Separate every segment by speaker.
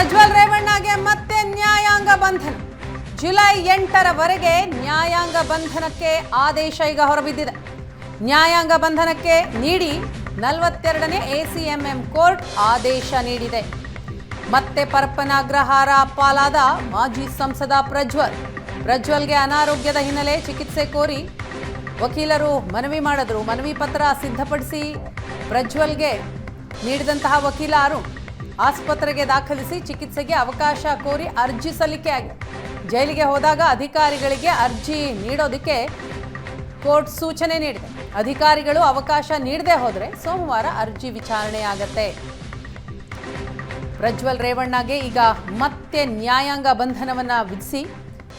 Speaker 1: ಪ್ರಜ್ವಲ್ ರೇವಣ್ಣಗೆ ಮತ್ತೆ ನ್ಯಾಯಾಂಗ ಬಂಧನ. ಜುಲೈ ಎಂಟರವರೆಗೆ ನ್ಯಾಯಾಂಗ ಬಂಧನಕ್ಕೆ ಆದೇಶ ಈಗ ಹೊರಬಿದ್ದಿದೆ. ನ್ಯಾಯಾಂಗ ಬಂಧನಕ್ಕೆ ನೀಡಿ ನಲವತ್ತೆರಡನೇ ಎಸಿಎಂಎಂ ಕೋರ್ಟ್ ಆದೇಶ ನೀಡಿದೆ. ಮತ್ತೆ ಪರಪ್ಪನ ಪಾಲಾದ ಮಾಜಿ ಸಂಸದ ಪ್ರಜ್ವಲ್. ಪ್ರಜ್ವಲ್ಗೆ ಅನಾರೋಗ್ಯದ ಹಿನ್ನೆಲೆ ಚಿಕಿತ್ಸೆ ಕೋರಿ ವಕೀಲರು ಮನವಿ ಮಾಡಿದ್ರು. ಮನವಿ ಪತ್ರ ಸಿದ್ಧಪಡಿಸಿ ಪ್ರಜ್ವಲ್ಗೆ ನೀಡಿದಂತಹ ವಕೀಲ ಅರುಣ್ ಆಸ್ಪತ್ರೆಗೆ ದಾಖಲಿಸಿ ಚಿಕಿತ್ಸೆಗೆ ಅವಕಾಶ ಕೋರಿ ಅರ್ಜಿ ಸಲ್ಲಿಕೆ ಆಗಿದೆ ಜೈಲಿಗೆ ಹೋದಾಗ ಅಧಿಕಾರಿಗಳಿಗೆ ಅರ್ಜಿ ನೀಡೋದಕ್ಕೆ ಕೋರ್ಟ್ ಸೂಚನೆ ನೀಡಿದೆ. ಅಧಿಕಾರಿಗಳು ಅವಕಾಶ ನೀಡದೆ ಹೋದರೆ ಸೋಮವಾರ ಅರ್ಜಿ ವಿಚಾರಣೆ ಆಗತ್ತೆ. ಪ್ರಜ್ವಲ್ ರೇವಣ್ಣಗೆ ಈಗ ಮತ್ತೆ ನ್ಯಾಯಾಂಗ ಬಂಧನವನ್ನು ವಿಧಿಸಿ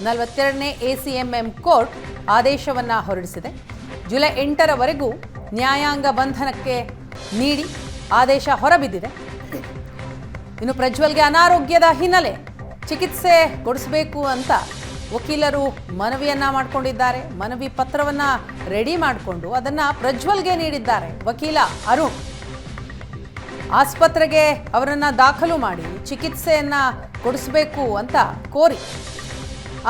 Speaker 1: ನಲವತ್ತೆರಡನೇ ಎಸಿಎಂಎಂ ಕೋರ್ಟ್ ಆದೇಶವನ್ನು ಹೊರಡಿಸಿದೆ. ಜುಲೈ ಎಂಟರವರೆಗೂ ನ್ಯಾಯಾಂಗ ಬಂಧನಕ್ಕೆ ನೀಡಿ ಆದೇಶ ಹೊರಬಿದ್ದಿದೆ. ಇನ್ನು ಪ್ರಜ್ವಲ್ಗೆ ಅನಾರೋಗ್ಯದ ಹಿನ್ನೆಲೆ ಚಿಕಿತ್ಸೆ ಕೊಡಿಸಬೇಕು ಅಂತ ವಕೀಲರು ಮನವಿಯನ್ನ ಮಾಡಿಕೊಂಡಿದ್ದಾರೆ. ಮನವಿ ಪತ್ರವನ್ನ ರೆಡಿ ಮಾಡಿಕೊಂಡು ಅದನ್ನ ಪ್ರಜ್ವಲ್ಗೆ ನೀಡಿದ್ದಾರೆ ವಕೀಲ ಅರುಣ್. ಆಸ್ಪತ್ರೆಗೆ ಅವರನ್ನ ದಾಖಲು ಮಾಡಿ ಚಿಕಿತ್ಸೆಯನ್ನ ಕೊಡಿಸಬೇಕು ಅಂತ ಕೋರಿ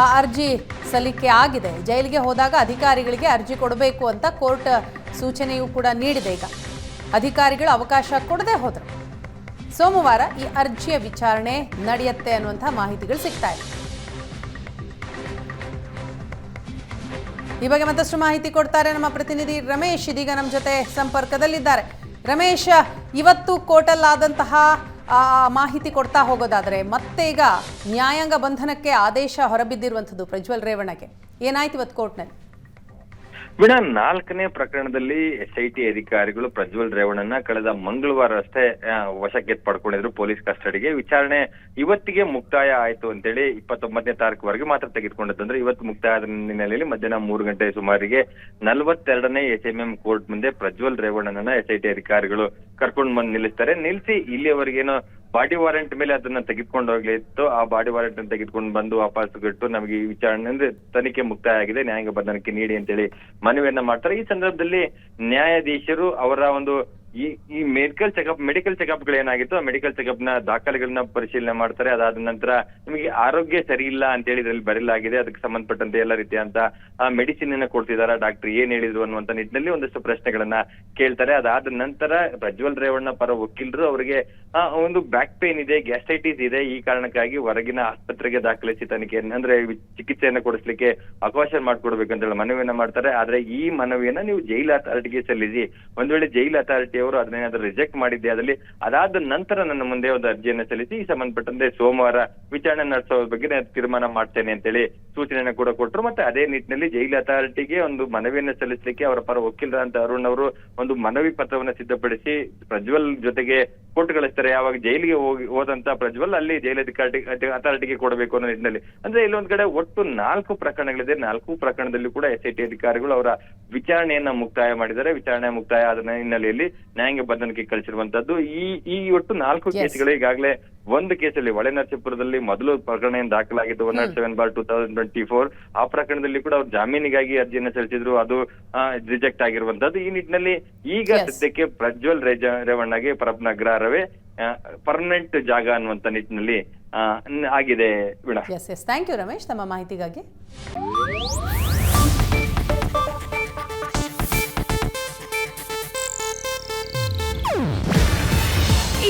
Speaker 1: ಆ ಅರ್ಜಿ ಸಲ್ಲಿಕೆ ಆಗಿದೆ. ಜೈಲಿಗೆ ಹೋದಾಗ ಅಧಿಕಾರಿಗಳಿಗೆ ಅರ್ಜಿ ಕೊಡಬೇಕು ಅಂತ ಕೋರ್ಟ್ ಸೂಚನೆಯೂ ಕೂಡ ನೀಡಿದೆ. ಈಗ ಅಧಿಕಾರಿಗಳು ಅವಕಾಶ ಕೊಡದೆ ಹೋದ್ರೆ ಸೋಮವಾರ ಈ ಅರ್ಜಿಯ ವಿಚಾರಣೆ ನಡೆಯುತ್ತೆ ಅನ್ನುವಂತಹ ಮಾಹಿತಿಗಳು ಸಿಗ್ತಾ ಇದೆ. ಈ ಬಗ್ಗೆ ಮತ್ತಷ್ಟು ಮಾಹಿತಿ ಕೊಡ್ತಾರೆ ನಮ್ಮ ಪ್ರತಿನಿಧಿ ರಮೇಶ್, ಇದೀಗ ನಮ್ಮ ಜೊತೆ ಸಂಪರ್ಕದಲ್ಲಿದ್ದಾರೆ. ರಮೇಶ್, ಇವತ್ತು ಕೋರ್ಟಲ್ ಆದಂತಹ ಮಾಹಿತಿ ಕೊಡ್ತಾ ಹೋಗೋದಾದ್ರೆ ಮತ್ತೆ ಈಗ ನ್ಯಾಯಾಂಗ ಬಂಧನಕ್ಕೆ ಆದೇಶ ಹೊರಬಿದ್ದಿರುವಂಥದ್ದು ಪ್ರಜ್ವಲ್ ರೇವಣ್ಣಗೆ. ಏನಾಯ್ತು ಇವತ್ತು ಕೋರ್ಟ್ನಲ್ಲಿ?
Speaker 2: ವೀಣಾ ನಾಲ್ಕನೇ ಪ್ರಕರಣದಲ್ಲಿ ಎಸ್ ಐ ಟಿ ಅಧಿಕಾರಿಗಳು ಪ್ರಜ್ವಲ್ ರೇವಣ್ಣನ ಕಳೆದ ಮಂಗಳವಾರ ಅಷ್ಟೇ ವಶಕ್ಕೆ ಪಡ್ಕೊಂಡಿದ್ರು ಪೊಲೀಸ್ ಕಸ್ಟಡಿಗೆ. ವಿಚಾರಣೆ ಇವತ್ತಿಗೆ ಮುಕ್ತಾಯ ಆಯ್ತು ಅಂತೇಳಿ ಇಪ್ಪತ್ತೊಂಬತ್ತನೇ ತಾರೀಕುವರೆಗೆ ಮಾತ್ರ ತೆಗೆದುಕೊಂಡದ್ದು. ಅಂದ್ರೆ ಇವತ್ತು ಮುಕ್ತಾಯ ಆದ ಹಿನ್ನೆಲೆಯಲ್ಲಿ ಮಧ್ಯಾಹ್ನ ಮೂರು ಗಂಟೆ ಸುಮಾರಿಗೆ ನಲವತ್ತೆರಡನೇ ಎಸ್ ಎಂ ಎಂ ಕೋರ್ಟ್ ಮುಂದೆ ಪ್ರಜ್ವಲ್ ರೇವಣ್ಣನ ಎಸ್ ಐ ಟಿ ಅಧಿಕಾರಿಗಳು ಕರ್ಕೊಂಡು ಬಂದು ನಿಲ್ಲಿಸ್ತಾರೆ. ನಿಲ್ಲಿಸಿ ಇಲ್ಲಿಯವರೆಗೇನೋ ಬಾಡಿ ವಾರೆಂಟ್ ಮೇಲೆ ಅದನ್ನ ತೆಗೆದುಕೊಂಡು ಹೋಗ್ಲಿತ್ತು. ಆ ಬಾಡಿ ವಾರೆಂಟ್ ಅನ್ನು ತೆಗೆದುಕೊಂಡು ಬಂದು ವಾಪಸ್ ಬಿಟ್ಟು ನಮಗೆ ಈ ವಿಚಾರಣೆ ಅಂದ್ರೆ ತನಿಖೆ ಮುಕ್ತಾಯ ಆಗಿದೆ ನ್ಯಾಯಾಂಗ ಬಂಧನಕ್ಕೆ ನೀಡಿ ಅಂತೇಳಿ ಮನವಿಯನ್ನ ಮಾಡ್ತಾರೆ. ಈ ಸಂದರ್ಭದಲ್ಲಿ ನ್ಯಾಯಾಧೀಶರು ಅವರ ಒಂದು ಈ ಈ ಮೆಡಿಕಲ್ ಚೆಕಪ್ ಮೆಡಿಕಲ್ ಚೆಕಪ್ಗಳು ಏನಾಗಿತ್ತು? ಆ ಮೆಡಿಕಲ್ ಚೆಕಪ್ನ ದಾಖಲೆಗಳನ್ನ ಪರಿಶೀಲನೆ ಮಾಡ್ತಾರೆ. ಅದಾದ ನಂತರ ನಿಮಗೆ ಆರೋಗ್ಯ ಸರಿ ಇಲ್ಲ ಅಂತ ಹೇಳಿ ಇದ್ರಲ್ಲಿ ಬರೆಯಲಾಗಿದೆ. ಅದಕ್ಕೆ ಸಂಬಂಧಪಟ್ಟಂತೆ ಎಲ್ಲ ಆ ಮೆಡಿಸಿನ್ ಅನ್ನ ಕೊಡ್ತಿದಾರ? ಡಾಕ್ಟರ್ ಏನ್ ಹೇಳಿದ್ರು ಅನ್ನುವಂತ ನಿಟ್ಟಿನಲ್ಲಿ ಒಂದಷ್ಟು ಪ್ರಶ್ನೆಗಳನ್ನ ಕೇಳ್ತಾರೆ. ಅದಾದ ನಂತರ ಪ್ರಜ್ವಲ್ ರೇವಣ್ಣ ಪರ ವಕೀಲರು ಅವರಿಗೆ ಒಂದು ಬ್ಯಾಕ್ ಪೇನ್ ಇದೆ ಗ್ಯಾಸ್ಟ್ರೈಟಿಸ್ ಇದೆ. ಈ ಕಾರಣಕ್ಕಾಗಿ ಹೊರಗಿನ ಆಸ್ಪತ್ರೆಗೆ ದಾಖಲಿಸಿ ತನಿಖೆ, ಅಂದ್ರೆ ಚಿಕಿತ್ಸೆಯನ್ನು ಕೊಡಿಸ್ಲಿಕ್ಕೆ ಅವಕಾಶ ಮಾಡ್ಕೊಡ್ಬೇಕು ಅಂತ ಹೇಳಿ ಮನವಿಯನ್ನ ಮಾಡ್ತಾರೆ. ಆದ್ರೆ ಈ ಮನವಿಯನ್ನ ನೀವು ಜೈಲ್ ಅಥಾರಿಟಿಗೆ ಸಲ್ಲಿಸಿ ಒಂದ್ ವೇಳೆ ಜೈಲ್ ಅಥಾರಿಟಿ ಅವರು ಅದನ್ನೇನಾದ್ರೂ ರಿಜೆಕ್ಟ್ ಮಾಡಿದ್ದೆ ಅದಲ್ಲಿ ಅದಾದ ನಂತರ ನನ್ನ ಮುಂದೆ ಒಂದು ಅರ್ಜಿಯನ್ನು ಸಲ್ಲಿಸಿ, ಈ ಸಂಬಂಧಪಟ್ಟಂತೆ ಸೋಮವಾರ ವಿಚಾರಣೆ ನಡೆಸೋ ಬಗ್ಗೆ ತೀರ್ಮಾನ ಮಾಡ್ತೇನೆ ಅಂತೇಳಿ ಸೂಚನೆಯನ್ನು ಕೂಡ ಕೊಟ್ಟರು ಮತ್ತೆ ಅದೇ ನಿಟ್ಟಿನಲ್ಲಿ ಜೈಲ್ ಅಥಾರಿಟಿಗೆ ಒಂದು ಮನವಿಯನ್ನು ಸಲ್ಲಿಸಲಿಕ್ಕೆ ಅವರ ಪರ ವಕೀಲರಂತ ಅರುಣ್ ಅವರು ಒಂದು ಮನವಿ ಪತ್ರವನ್ನ ಸಿದ್ಧಪಡಿಸಿ, ಪ್ರಜ್ವಲ್ ಜೊತೆಗೆ ಕೋರ್ಟ್ ಕಳಿಸ್ತಾರೆ. ಯಾವಾಗ ಜೈಲಿಗೆ ಹೋಗಿ, ಹೋದಂತ ಪ್ರಜ್ವಲ್ ಅಲ್ಲಿ ಜೈಲಧಿಕಾರಿ ಅಥಾರಿಟಿಗೆ ಕೊಡಬೇಕು ಅನ್ನೋ ನಿಟ್ಟಿನಲ್ಲಿ. ಅಂದ್ರೆ ಇಲ್ಲೊಂದ್ ಕಡೆ ಒಟ್ಟು ನಾಲ್ಕು ಪ್ರಕರಣಗಳಿದೆ. ನಾಲ್ಕು ಪ್ರಕರಣದಲ್ಲಿ ಕೂಡ ಎಸ್ ಅಧಿಕಾರಿಗಳು ಅವರ ವಿಚಾರಣೆಯನ್ನ ಮುಕ್ತಾಯ ಮಾಡಿದ್ದಾರೆ. ವಿಚಾರಣೆ ಮುಕ್ತಾಯ ಆದ ಹಿನ್ನೆಲೆಯಲ್ಲಿ ನ್ಯಾಯಾಂಗ ಬಂಧನಕ್ಕೆ ಕಳಿಸಿರುವಂತದ್ದು. ಈ ಈ ಒಟ್ಟು ನಾಲ್ಕು. ಕೇಸ್ಗಳು ಈಗಾಗಲೇ ಒಂದು ಕೇಸಲ್ಲಿ ಒಳೆ ನರಸೀಪುರದಲ್ಲಿ ಮೊದಲು ಪ್ರಕರಣ ಏನ್ ದಾಖಲಾಗಿತ್ತು one nought seven bar two thousand twenty four. ಆ ಪ್ರಕರಣದಲ್ಲಿ ಕೂಡ ಅವ್ರು ಜಾಮೀನಿಗಾಗಿ ಅರ್ಜಿಯನ್ನು ಸಲ್ಲಿಸಿದ್ರು. ಅದು ರಿಜೆಕ್ಟ್ ಆಗಿರುವಂತದ್ದು. ಈ ನಿಟ್ಟಿನಲ್ಲಿ ಈಗ. ಸದ್ಯಕ್ಕೆ ಪ್ರಜ್ವಲ್ ರೇಜ ರೇವಣ್ಣಗೆ ಪರಪ್ನ ರವೆ ಪರ್ಮನೆಂಟ್ ಜಾಗ ಅನ್ನುವಂತ ನಿಟ್ಟಿನಲ್ಲಿ ಆಗಿದೆ
Speaker 1: ಥ್ಯಾಂಕ್ ಯು ರಮೇಶ್. ತಮ್ಮ ಮಾಹಿತಿಗಾಗಿ.